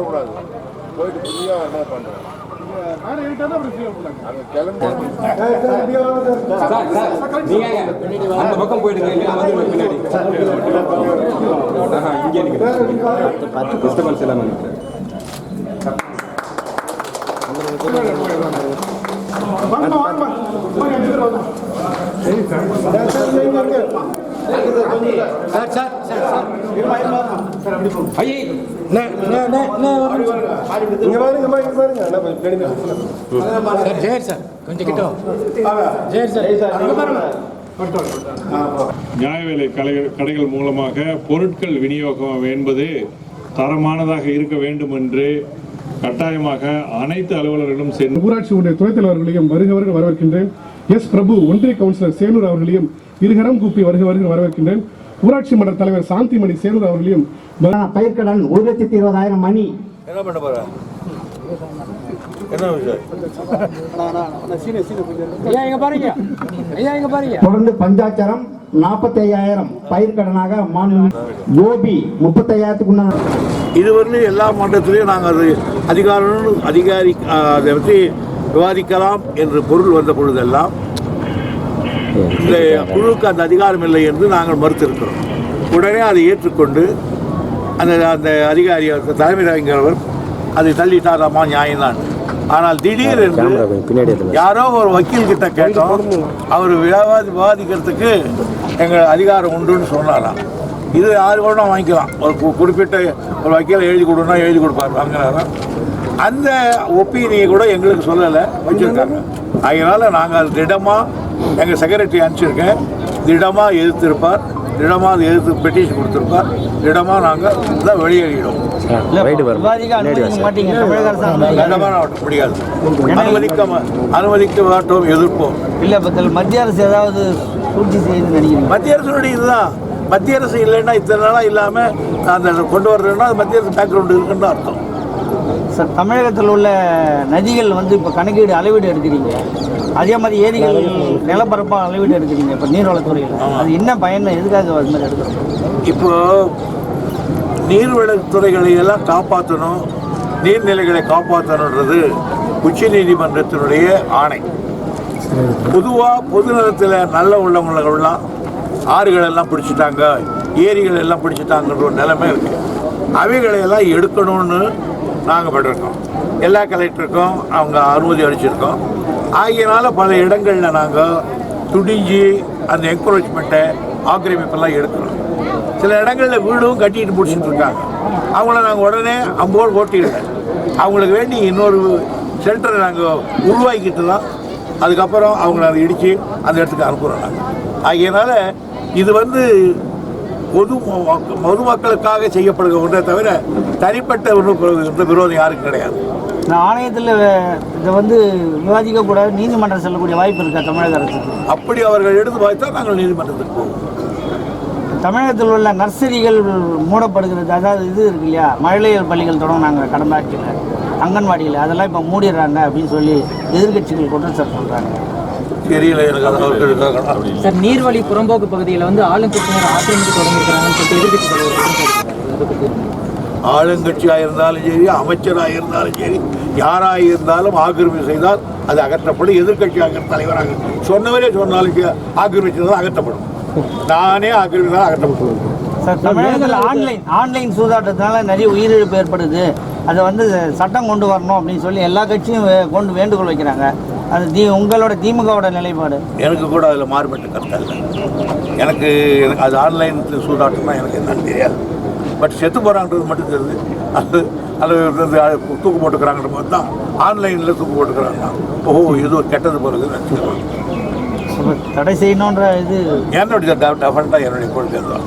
கூடாது போயிட்டு ஃப்ரீயா என்ன பண்றேன் அங்க கிளம்பி சார் சார் நீங்க அந்த பக்கம் போயிடுங்க இல்லைன்னா வந்து பின்னாடி ஆஹா, இங்கே ஐயே இங்க பாருங்க பாருங்க. ஜெயர் சார் கொஞ்சம் கிட்ட. ஜெயர் சார் அங்க பாருங்க. நியாய விலை கடை- கடைகள் மூலமாக பொருட்கள் விநியோகம் என்பது தரமானதாக இருக்க வேண்டும் என்று கட்டாயமாக அனைத்து அலுவலர்களும் சென்று ஊராட்சி ஒன்றிய துணைத் தலைவர்களையும் வருக வருக வரவேற்கின்றேன். எஸ் பிரபு ஒன்றிய கவுன்சிலர் சேனூர் அவர்களையும் இருகரம் கூப்பி வருக வருக வரவேற்கின்றேன். ஊராட்சி மன்ற தலைவர் சாந்திமணி சேனூர் அவர்களையும் பயிர்க்கடன் ஒரு லட்சத்தி இருபதாயிரம் மணி. என்ன பண்ண போற? தொடர்ந்து பஞ்சாட்சரம் நாற்பத்தி ஐயாயிரம் பயிர்க்கடனாக மாநிலம் கோபி முப்பத்தி ஐயாயிரத்துக்கு உண்டான இதுவரையிலும் எல்லா மன்றத்திலையும் நாங்கள் அது அதிகாரம் அதிகாரி அதை பற்றி விவாதிக்கலாம் என்று பொருள் வந்த பொழுதெல்லாம் இந்த குழுவுக்கு அந்த அதிகாரம் இல்லை என்று நாங்கள் மறுத்திருக்கிறோம். உடனே அதை ஏற்றுக்கொண்டு அந்த அந்த அதிகாரி தலைமை அறிஞர் அதை தள்ளிட்டாராமா நியாயம்தான். ஆனால் திடீர் என்று யாரோ ஒரு வக்கீல் கிட்ட கேட்டோம். அவர் விவாதி விவாதிக்கிறதுக்கு எங்கள் அதிகாரம் உண்டுன்னு சொன்னாராம். இது யாரு கூட வாங்கிக்கலாம். ஒரு குறிப்பிட்ட ஒரு வக்கீல் எழுதி கொடுனா எழுதி கொடுப்பார். வாங்கினாராம் அந்த ஒப்பீனியை கூட எங்களுக்கு சொல்லலை. வச்சுருக்காங்க. அதனால நாங்கள் அது திடமாக எங்கள் செக்ரட்டரி அனுப்பிச்சிருக்கேன். திடமாக எதிர்த்திருப்பார். திடமாக அதை எதிர்த்து பெட்டிஷன் கொடுத்துருப்பார். திடமாக நாங்கள் இதை வெளியேறிடும் திடமாக நான் முடியாது அனுமதிக்க அனுமதிக்க மாட்டோம் எதிர்ப்போம். இல்ல மத்திய அரசு ஏதாவது மத்திய அரசுடைய இதுதான். மத்திய அரசு இல்லைன்னா இத்தனை நாளாக இல்லாமல் அந்த கொண்டு வர்றதுன்னா அது மத்திய அரசு பேக்ரவுண்டு இருக்குன்னு தான் அர்த்தம். சார் தமிழகத்தில் உள்ள நதிகள் வந்து இப்போ கணக்கீடு அளவீடு எடுக்கிறீங்க. அதே மாதிரி ஏரிகள் நிலப்பரப்பாக அளவீடு எடுக்கிறீங்க இப்போ நீர்வளத்துறையில். அது என்ன பயன் எதுக்காக அது மாதிரி எடுக்கிறோம்? இப்போ நீர்வளத்துறைகளை எல்லாம் காப்பாற்றணும் நீர்நிலைகளை காப்பாற்றணுன்றது உச்ச நீதிமன்றத்தினுடைய ஆணை. பொதுவாக பொது நலத்தில் நல்ல உள்ளவங்களெல்லாம் ஆறுகள் எல்லாம் பிடிச்சிட்டாங்க ஏரிகள் எல்லாம் பிடிச்சிட்டாங்கன்ற ஒரு நிலைமை இருக்கு. அவைகளை எல்லாம் எடுக்கணும்னு நாங்கள் பட்டிருக்கோம் எல்லா கலெக்டருக்கும் அவங்க அனுமதி அளிச்சிருக்கோம். ஆகியனால பல இடங்களில் நாங்கள் துடிஞ்சு அந்த என்கரேஜ்மெண்ட்டை ஆக்கிரமிப்பெல்லாம் எடுக்கிறோம். சில இடங்களில் வீடும் கட்டிட்டு பிடிச்சிட்டு இருக்காங்க. அவங்கள நாங்கள் உடனே அம்போடு ஓட்டிடுங்க அவங்களுக்கு வேண்டி இன்னொரு சென்டரை நாங்கள் உருவாக்கிட்டு தான் அதுக்கப்புறம் அவங்கள அதை இடித்து அந்த இடத்துக்கு அனுப்புகிறோம் நாங்கள் ஆகியனால இது வந்து பொது பொதுமக்களுக்காக செய்யப்படுகிற ஒன்றே தவிர தனிப்பட்ட ஒன்றும் விரோதம் யாருக்கும் கிடையாது. இந்த ஆணையத்தில் இதை வந்து விவாதிக்கக்கூடாது நீதிமன்றம் செல்லக்கூடிய வாய்ப்பு இருக்கா தமிழக அரசுக்கு? அப்படி அவர்கள் எடுத்து பார்த்தா நாங்கள் நீதிமன்றத்துக்கு போவோம். தமிழகத்தில் உள்ள நர்சரிகள் மூடப்படுகிறது. அதாவது இது இருக்கு இல்லையா? மழலையர் பள்ளிகள் தொடங்கினாங்க கடந்த ஆட்சியில் அங்கன்வாடியில் அதெல்லாம் இப்போ மூடிடுறாங்க அப்படின்னு சொல்லி எதிர்க்கட்சிகள் குற்றச்சாட்டு சொல்கிறாங்க தெரியல எனக்கு அது அவர்களுக்கு சார் நீர்வழி புறம்போக்கு பகுதியில் வந்து ஆளுங்கட்சியினர் ஆக்கிரமித்து தொடங்கியிருக்கிறாங்கன்னு சொல்லிட்டு எதிர்கட்சி ஆளுங்கட்சியாக இருந்தாலும் சரி அமைச்சராக இருந்தாலும் சரி யாராக இருந்தாலும் ஆக்கிரமிப்பு செய்தால் அது அகற்றப்படும் எதிர்க்கட்சியாக தலைவராக சொன்னவரே சொன்னாலும் ஆக்கிரமிச்சதால் அகற்றப்படும். நானே ஆக்கிரமித்தால் அகற்றப்படும் சார் தமிழகத்தில் ஆன்லைன் ஆன்லைன் சூதாட்டத்தினால நிறைய உயிரிழப்பு ஏற்படுது. அதை வந்து சட்டம் கொண்டு வரணும் அப்படின்னு சொல்லி எல்லா கட்சியும் வே- கொண்டு வேண்டுகோள் வைக்கிறாங்க. அது தி உங்களோட திமுகவோட நிலைப்பாடு? எனக்கு கூட அதில் மாறுபட்ட கருத்து இல்லை எனக்கு எனக்கு அது ஆன்லைன் சூதாட்டம்னா எனக்கு என்னன்னு தெரியாது. பட் செத்து போகிறான்றது மட்டும் தெரியுது. அது அது தூக்கு போட்டுக்கிறாங்கிற மாதிரி தான் ஆன்லைனில் தூக்கு போட்டுக்கிறாங்க. ஓஹோ ஏதோ கெட்டது போகிறதுன்னு நினச்சிக்கலாம் தடை செய்யணுன்ற இது என்னுடைய டெஃபரெண்ட்டாக என்னுடைய கொள்கை தான்